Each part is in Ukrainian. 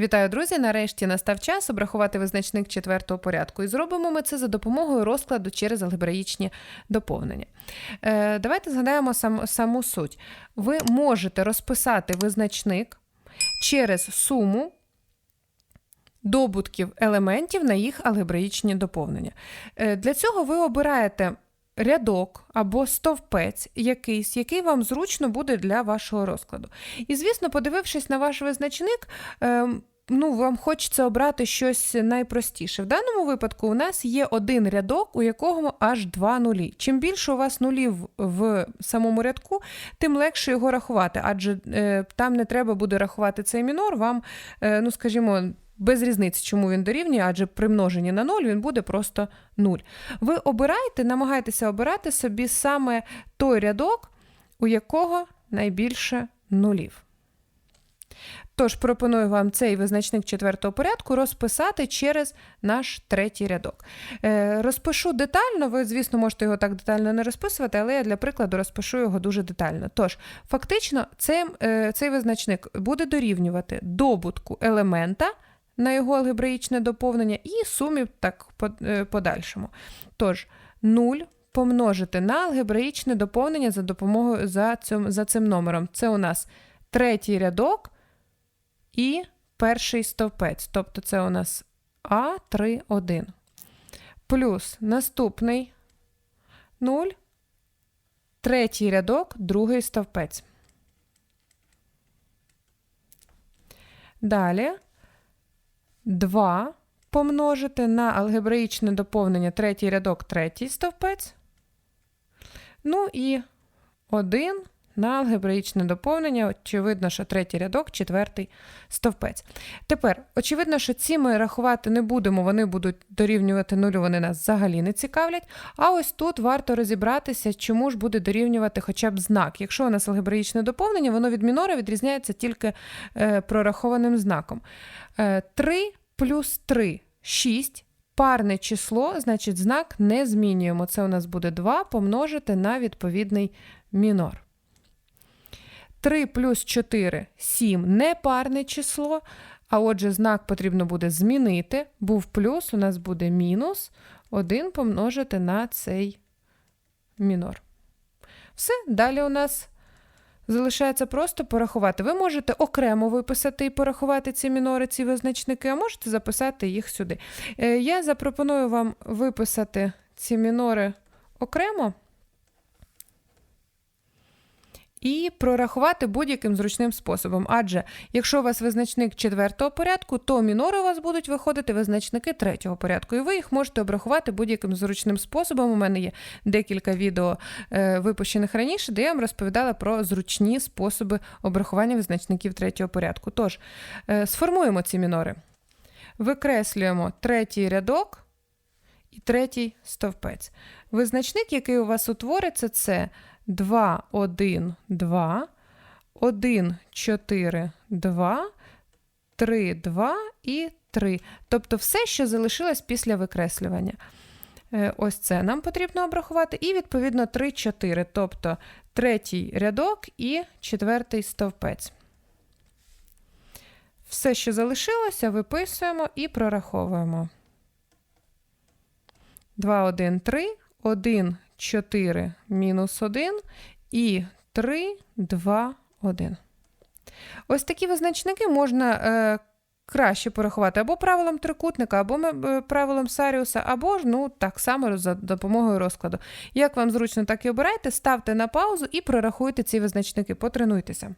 Вітаю, друзі! Нарешті настав час обрахувати визначник четвертого порядку. І зробимо ми це за допомогою розкладу через алгебраїчні доповнення. Е, давайте згадаємо сам, саму суть. Ви можете розписати визначник через суму добутків елементів на їх алгебраїчні доповнення. Е, для цього ви обираєте рядок або стовпець якийсь, який вам зручно буде для вашого розкладу. І, звісно, подивившись на ваш визначник, ем, ну, вам хочеться обрати щось найпростіше. В даному випадку у нас є один рядок, у якого аж два нулі. Чим більше у вас нулів в самому рядку, тим легше його рахувати, адже е, там не треба буде рахувати цей мінор, вам, е, ну, скажімо, без різниці, чому він дорівнює, адже при множенні на 0 він буде просто 0. Ви обираєте, намагайтеся обирати собі саме той рядок, у якого найбільше нулів. Тож пропоную вам цей визначник четвертого порядку розписати через наш третій рядок. Е, розпишу детально, ви, звісно, можете його так детально не розписувати, але я для прикладу розпишу його дуже детально. Тож, фактично, цей, е, цей визначник буде дорівнювати добутку елемента на його алгебраїчне доповнення і сумі так е, подальшому. Тож, 0 помножити на алгебраїчне доповнення за допомогою за цим, за цим номером. Це у нас третій рядок і перший стовпець. Тобто це у нас А3, 1. Плюс наступний 0, третій рядок, другий стовпець. Далі 2 помножити на алгебраїчне доповнення третій рядок, третій стовпець. Ну і 1 на алгебраїчне доповнення, очевидно, що третій рядок, четвертий стовпець. Тепер, очевидно, що ці ми рахувати не будемо, вони будуть дорівнювати нулю, вони нас взагалі не цікавлять. А ось тут варто розібратися, чому ж буде дорівнювати хоча б знак. Якщо у нас алгебраїчне доповнення, воно від мінора відрізняється тільки е, прорахованим знаком. Е, 3 плюс 3 6. Парне число, значить, знак не змінюємо. Це у нас буде 2 помножити на відповідний мінор. 3 плюс 4 7 непарне число. А отже, знак потрібно буде змінити. Був плюс, у нас буде мінус 1 помножити на цей мінор. Все, далі у нас залишається просто порахувати. Ви можете окремо виписати і порахувати ці мінори, ці визначники, а можете записати їх сюди. Е, я запропоную вам виписати ці мінори окремо і прорахувати будь-яким зручним способом. Адже якщо у вас визначник четвертого порядку, то мінори у вас будуть виходити визначники третього порядку, і ви їх можете обрахувати будь-яким зручним способом. У мене є декілька відео е, випущених раніше, де я вам розповідала про зручні способи обрахування визначників третього порядку. Тож, е, сформуємо ці мінори. Викреслюємо третій рядок і третій стовпець. Визначник, який у вас утвориться, це 2, 1, 2, 1, 4, 2, 3, 2 і 3. Тобто все, що залишилось після викреслювання. Е, ось це нам потрібно обрахувати. І, відповідно, 3, 4, тобто третій рядок і четвертий стовпець. Все, що залишилося, виписуємо і прораховуємо. 2, 1, 3, 1, 4 мінус 1 і 3, 2, 1. Ось такі визначники можна е, краще порахувати або правилом трикутника, або е, правилом Саріуса, або ж ну, так само за допомогою розкладу. Як вам зручно, так і обирайте, ставте на паузу і прорахуйте ці визначники, потренуйтеся.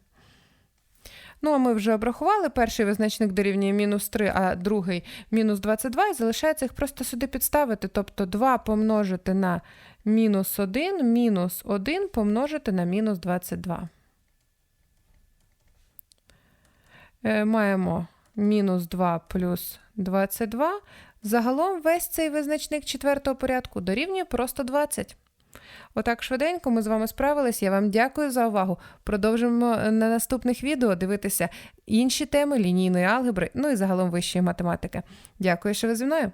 Ну, а ми вже обрахували. Перший визначник дорівнює мінус 3, а другий мінус 22, і залишається їх просто сюди підставити. Тобто 2 помножити на мінус 1, мінус 1 помножити на мінус 22. Е, маємо мінус 2 плюс 22. Загалом весь цей визначник четвертого порядку дорівнює просто 20. Отак швиденько ми з вами справились. Я вам дякую за увагу. Продовжимо на наступних відео дивитися інші теми лінійної алгебри, ну і загалом вищої математики. Дякую, що ви зі мною.